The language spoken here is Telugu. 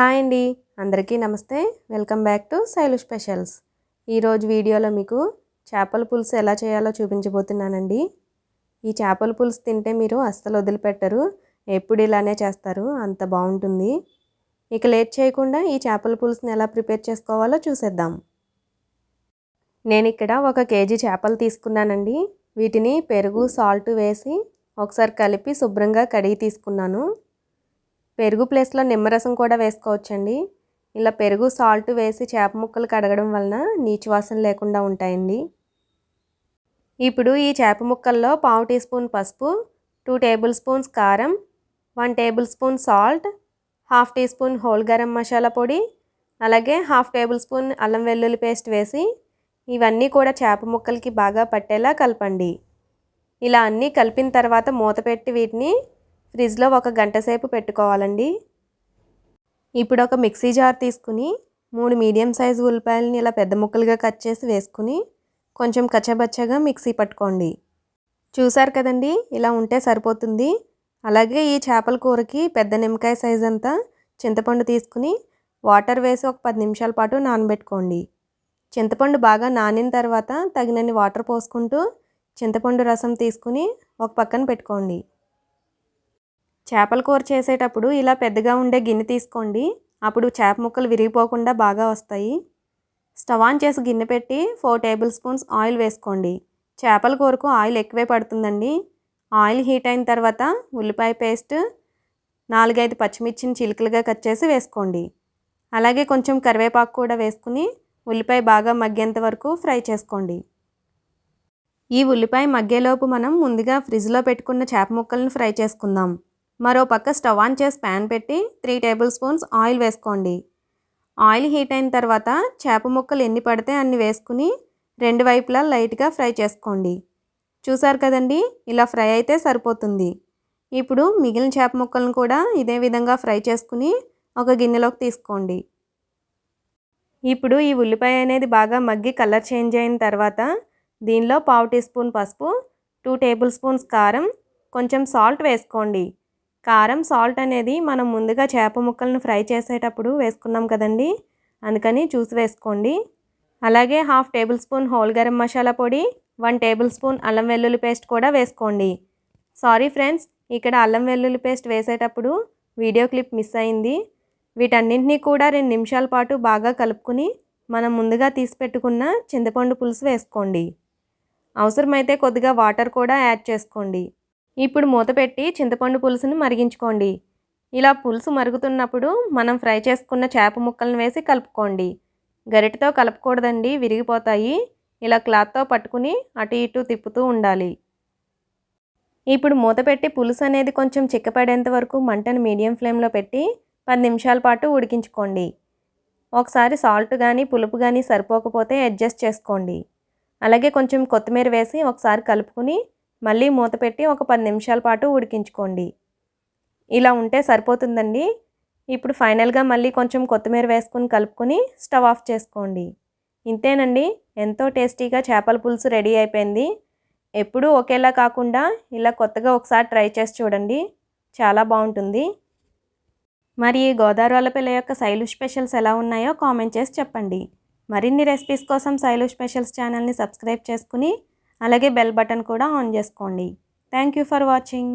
హాయ్ అండి. అందరికీ నమస్తే. Welcome back to Shailu specials. ఈరోజు వీడియోలో మీకు చేపల పులుసు ఎలా చేయాలో చూపించబోతున్నానండి. ఈ చేపల పులుసు తింటే మీరు అస్సలు వదిలిపెట్టరు. ఎప్పుడు ఇలానే చేస్తారు. అంత బాగుంటుంది. ఇక లేట్ చేయకుండా ఈ చేపల పులుసుని ఎలా ప్రిపేర్ చేసుకోవాలో చూసేద్దాం. నేను ఇక్కడ ఒక కేజీ చేపలు తీసుకున్నానండి. వీటిని పెరుగు సాల్ట్ వేసి ఒకసారి కలిపి శుభ్రంగా కడిగి తీసుకున్నాను. పెరుగు ప్లేస్లో నిమ్మరసం కూడా వేసుకోవచ్చండి. ఇలా పెరుగు సాల్ట్ వేసి చేప ముక్కలు కడగడం వలన నీచు వాసన లేకుండా ఉంటాయండి. ఇప్పుడు ఈ చేప ముక్కల్లో పావు టీ స్పూన్ పసుపు టూ టేబుల్ స్పూన్స్ కారం one tablespoon salt half teaspoon whole garam masala పొడి అలాగే హాఫ్ టేబుల్ స్పూన్ అల్లం వెల్లుల్లి పేస్ట్ వేసి ఇవన్నీ కూడా చేప ముక్కలకి బాగా పట్టేలా కలపండి. ఇలా అన్నీ కలిపిన తర్వాత మూత పెట్టి వీటిని ఫ్రిడ్జ్లో ఒక గంట సేపు పెట్టుకోవాలండి. ఇప్పుడు ఒక మిక్సీ జార్ తీసుకుని మూడు మీడియం సైజు ఉల్లిపాయలని ఇలా పెద్ద ముక్కలుగా కట్ చేసి వేసుకుని కొంచెం కచ్చబచ్చగా మిక్సీ పట్టుకోండి. చూసారు కదండి ఇలా ఉంటే సరిపోతుంది. అలాగే ఈ చేపల కూరకి పెద్ద నిమ్మకాయ సైజ్ అంతా చింతపండు తీసుకుని వాటర్ వేసి ఒక పది నిమిషాల పాటు నానబెట్టుకోండి. చింతపండు బాగా నానిన తర్వాత తగినన్ని వాటర్ పోసుకుంటూ చింతపండు రసం తీసుకుని ఒక పక్కన పెట్టుకోండి. చేపల కూర చేసేటప్పుడు ఇలా పెద్దగా ఉండే గిన్నె తీసుకోండి. అప్పుడు చేప ముక్కలు విరిగిపోకుండా బాగా వస్తాయి. స్టవ్ ఆన్ చేసి గిన్నె పెట్టి ఫోర్ టేబుల్ స్పూన్స్ ఆయిల్ వేసుకోండి. చేపల కూరకు ఆయిల్ ఎక్కువే పడుతుందండి. ఆయిల్ హీట్ అయిన తర్వాత ఉల్లిపాయ పేస్ట్ నాలుగైదు పచ్చిమిర్చిని చిలుకలుగా కట్ చేసి వేసుకోండి. అలాగే కొంచెం కరివేపాకు కూడా వేసుకుని ఉల్లిపాయ బాగా మగ్గేంత వరకు ఫ్రై చేసుకోండి. ఈ ఉల్లిపాయ మగ్గేలోపు మనం ముందుగా ఫ్రిడ్జ్లో పెట్టుకున్న చేప ముక్కలను ఫ్రై చేసుకుందాం. మరో పక్క స్టవ్ ఆన్ చేసి ప్యాన్ పెట్టి త్రీ టేబుల్ స్పూన్స్ ఆయిల్ వేసుకోండి. ఆయిల్ హీట్ అయిన తర్వాత చేప ముక్కలు ఎన్ని పడితే అన్ని వేసుకుని రెండు వైపులా లైట్గా ఫ్రై చేసుకోండి. చూసారు కదండి? ఇలా ఫ్రై అయితే సరిపోతుంది. ఇప్పుడు మిగిలిన చేప ముక్కలను కూడా ఇదే విధంగా ఫ్రై చేసుకుని ఒక గిన్నెలోకి తీసుకోండి. ఇప్పుడు ఈ ఉల్లిపాయ అనేది బాగా మగ్గి కలర్ చేంజ్ అయిన తర్వాత దీనిలో పావు టీ స్పూన్ పసుపు టూ టేబుల్ స్పూన్స్ కారం కొంచెం సాల్ట్ వేసుకోండి. కారం సాల్ట్ అనేది మనం ముందుగా చేప ముక్కలను ఫ్రై చేసేటప్పుడు వేసుకున్నాం కదండి. అందుకని చూసి వేసుకోండి. అలాగే half tablespoon whole garam masala పొడి వన్ టేబుల్ స్పూన్ అల్లం వెల్లుల్లి పేస్ట్ కూడా వేసుకోండి. సారీ ఫ్రెండ్స్ ఇక్కడ అల్లం వెల్లుల్లి పేస్ట్ వేసేటప్పుడు వీడియో క్లిప్ మిస్ అయింది. వీటన్నింటినీ కూడా రెండు నిమిషాల పాటు బాగా కలుపుకుని మనం ముందుగా తీసి పెట్టుకున్న చింతపండు పులుసు వేసుకోండి. అవసరమైతే కొద్దిగా వాటర్ కూడా యాడ్ చేసుకోండి. ఇప్పుడు మూత పెట్టి చింతపండు పులుసును మరిగించుకోండి. ఇలా పులుసు మరుగుతున్నప్పుడు మనం ఫ్రై చేసుకున్న చేప ముక్కలను వేసి కలుపుకోండి. గరిటతో కలపకూడదండి విరిగిపోతాయి. ఇలా క్లాత్తో పట్టుకుని అటు ఇటు తిప్పుతూ ఉండాలి. ఇప్పుడు మూత పెట్టి పులుసు అనేది కొంచెం చిక్కపడేంత వరకు మంటను మీడియం ఫ్లేమ్లో పెట్టి పది నిమిషాల పాటు ఉడికించుకోండి. ఒకసారి సాల్ట్ కానీ పులుపు కానీ సరిపోకపోతే అడ్జస్ట్ చేసుకోండి. అలాగే కొంచెం కొత్తిమీర వేసి ఒకసారి కలుపుకుని మళ్ళీ మూత పెట్టి ఒక పది నిమిషాల పాటు ఉడికించుకోండి. ఇలా ఉంటే సరిపోతుందండి. ఇప్పుడు ఫైనల్గా మళ్ళీ కొంచెం కొత్తిమీర వేసుకుని కలుపుకొని స్టవ్ ఆఫ్ చేసుకోండి. ఇంతేనండి. ఎంతో టేస్టీగా చేపల పులుసు రెడీ అయిపోయింది. ఎప్పుడూ ఒకేలా కాకుండా ఇలా కొత్తగా ఒకసారి ట్రై చేసి చూడండి. చాలా బాగుంటుంది. మరి ఈ గోదావరి పిల్ల యొక్క శైలు స్పెషల్స్ ఎలా ఉన్నాయో కామెంట్ చేసి చెప్పండి. మరిన్ని రెసిపీస్ కోసం శైలు స్పెషల్స్ ఛానల్ని సబ్స్క్రైబ్ చేసుకుని అలాగే బెల్ బటన్ కూడా ఆన్ చేసుకోండి. Thank you for watching.